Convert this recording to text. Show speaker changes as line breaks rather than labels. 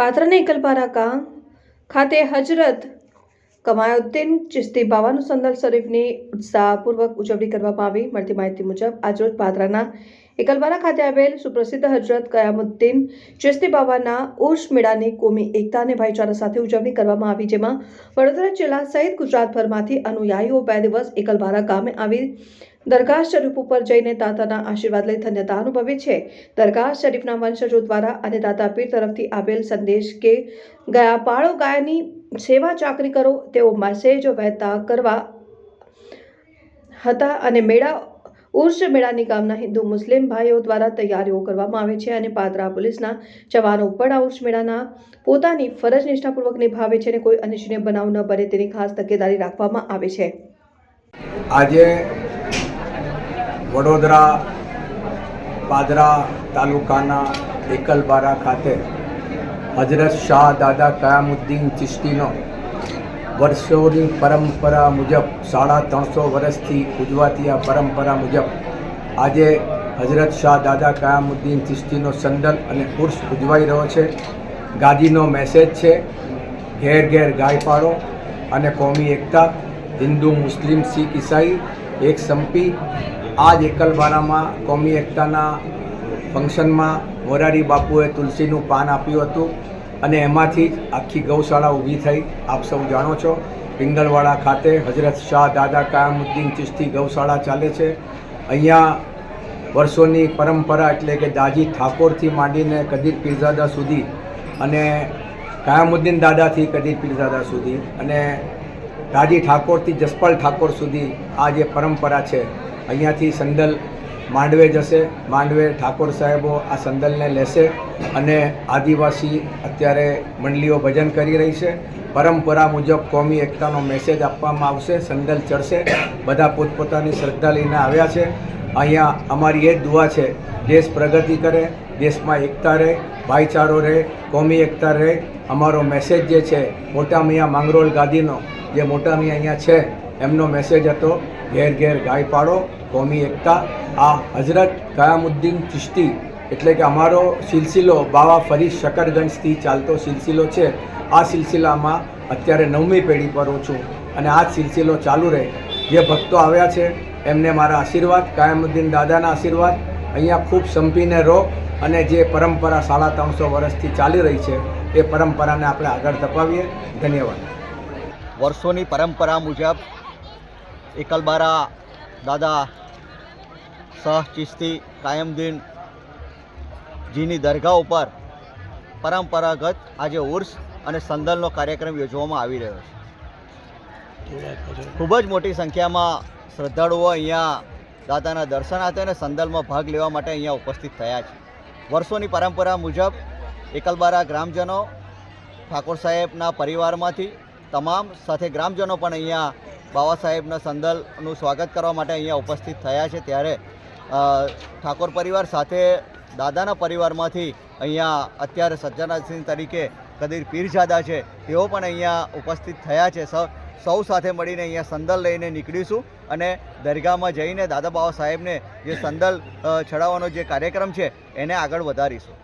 પાત્રની એકલપારા કા? ખાતે હજરત કમાયુદ્દીન ચિશ્તી બાવાનું સંદલ શરીફની ઉત્સાહપૂર્વક ઉજવણી કરવામાં આવી. મળતી માહિતી મુજબ, આજરોજ પાત્રાના એકલબારા ખાતે આવેલ સુપ્રસિદ્ધ હજરત કયામુદ્દીન ચિસ્તી બાબાના ઉર્ષ મેળાની કોમી એકતા અને ભાઈચારા સાથે ઉજવણી કરવામાં આવી, જેમાં વડોદરા જિલ્લા સહિત ગુજરાતભરમાંથી અનુયાયીઓ બે દિવસ એકલબારા ગામે આવી દરગાહ શરીફ ઉપર જઈને દાતાના આશીર્વાદ લઈ ધન્યતા અનુભવે છે. દરગાહ શરીફના વંશજો દ્વારા અને દાતા પીર તરફથી આપેલ સંદેશ કે ગયા પાળો ગાયની સેવા ચાકરી કરો તેવો મેસેજ વહેતા કરવા હતા અને મેળા ઉર્ષ મેળાની ગામના હિન્દુ મુસ્લિમ ભાઈઓ દ્વારા તૈયારીઓ કરવામાં આવે છે અને પાદરા પોલીસના જવાનો પણ આ ઉર્ષ મેળાના પોતાની ફરજ નિષ્ઠાપૂર્વક નિભાવે છે અને કોઈ અનિચ્છનીય બનાવ ન બને તેની ખાસ તકેદારી રાખવામાં આવે છે.
આજે વડોદરા, પાદરા તાલુકાના એકલબારા ખાતે હજરત શાહ દાદા કયામુદ્દીન ચિશ્તીનો વર્ષોની પરંપરા મુજબ, સાડા ત્રણસો વર્ષથી ઉજવાતી આ પરંપરા મુજબ, આજે હજરત શાહ દાદા કયામુદ્દીન ચિશ્તીનો સંદર્ભ અને ઉર્સ ઉજવાઈ રહ્યો છે. ગાદીનો મેસેજ છે, ઘેર ઘેર ગાય પાડો અને કોમી એકતા, હિન્દુ, મુસ્લિમ, શીખ, ઈસાઈ, એક સંપી, આ જ એકલબારામાં કોમી એકતાના ફંક્શનમાં મોરારી બાપુએ તુલસીનું પાન આપ્યું હતું. અને એમાંથી જ આખી ગૌશાળા ઊભી થઈ. આપ સૌ જાણો છો, પિંગલવાડા ખાતે હજરત શાહ દાદા કાયમુદ્દીન ચિશ્તી ગૌશાળા ચાલે છે. અહીંયા વર્ષોની પરંપરા એટલે કે દાજી ઠાકોરથી માંડીને કદીર પીરઝાદા સુધી અને કાયમુદ્દીન દાદાથી કદીર પીરઝાદા સુધી અને દાજી ઠાકોરથી જસપાલ ઠાકોર સુધી આ જે પરંપરા છે, અહીંયાથી સંદલ માંડવે જશે. માંડવે ઠાકોર સાહેબો આ સંદલને લેશે અને આદિવાસી અત્યારે મંડળીઓ ભજન કરી રહી છે. પરંપરા મુજબ કોમી એકતાનો મેસેજ આપવામાં આવશે. સંદલ ચડશે. બધા પોતપોતાની શ્રદ્ધા લઈને આવ્યા છે. અહીંયા અમારી એ જ દુઆ છે. દેશ પ્રગતિ કરે, દેશમાં એકતા રહે, ભાઈચારો રહે, કોમી એકતા રહે. અમારો મેસેજ જે છે, મોટા મૈયા માંગરોળ ગાદીનો, જે મોટા મૈયા અહીંયા છે એમનો મેસેજ હતો, ઘેર ઘેર ગાય પાડો, કોમી એકતા. આ હઝરત કયામુદ્દીન ચિશ્તી એટલે કે અમારો સિલસિલો બાવા ફરી શકરગંજથી ચાલતો સિલસિલો છે. આ સિલસિલામાં અત્યારે નવમી પેઢી પર હું છું અને આ સિલસિલો ચાલુ રહે. જે ભક્તો આવ્યા છે, એમને મારા આશીર્વાદ, કાયમુદ્દીન દાદાના આશીર્વાદ. અહીંયા ખૂબ સંપીને રહો અને જે પરંપરા સાડા ત્રણસો વર્ષથી ચાલી રહી છે, એ પરંપરાને આપણે આગળ ધપાવીએ. ધન્યવાદ.
વર્ષોની પરંપરા મુજબ એકલબારા દાદા સહ ચિશ્તી કાયમદીન જીની દરગાહ ઉપર પરંપરાગત આજે ઉર્સ અને સંદલનો કાર્યક્રમ યોજવામાં આવી રહ્યો છે. ખૂબ જ મોટી સંખ્યામાં શ્રદ્ધાળુઓ અહીંયા દાદાના દર્શનાર્થે અને સંદલમાં ભાગ લેવા માટે અહીંયા ઉપસ્થિત થયા છે. વર્ષોની પરંપરા મુજબ એકલબારા ગ્રામજનો ઠાકોર સાહેબના પરિવારમાંથી તમામ સાથે ગ્રામજનો પણ અહીંયા બાબા સાહેબના સંદલનું સ્વાગત કરવા માટે અહીંયા ઉપસ્થિત થયા છે. ત્યારે ઠાકોર પરિવાર સાથે દાદાના પરિવારમાંથી અહીંયા અત્યારે સજ્જનાસિંહ તરીકે કદીર પીરજાદા છે, તેઓ પણ અહીંયા ઉપસ્થિત થયા છે. સૌ સૌ સાથે મળીને અહીંયા સંદલ લઈને નીકળીશું અને દરગાહમાં જઈને દાદા બાબા સાહેબને જે સંદલ ચડાવવાનો જે કાર્યક્રમ છે, એને આગળ વધારીશું.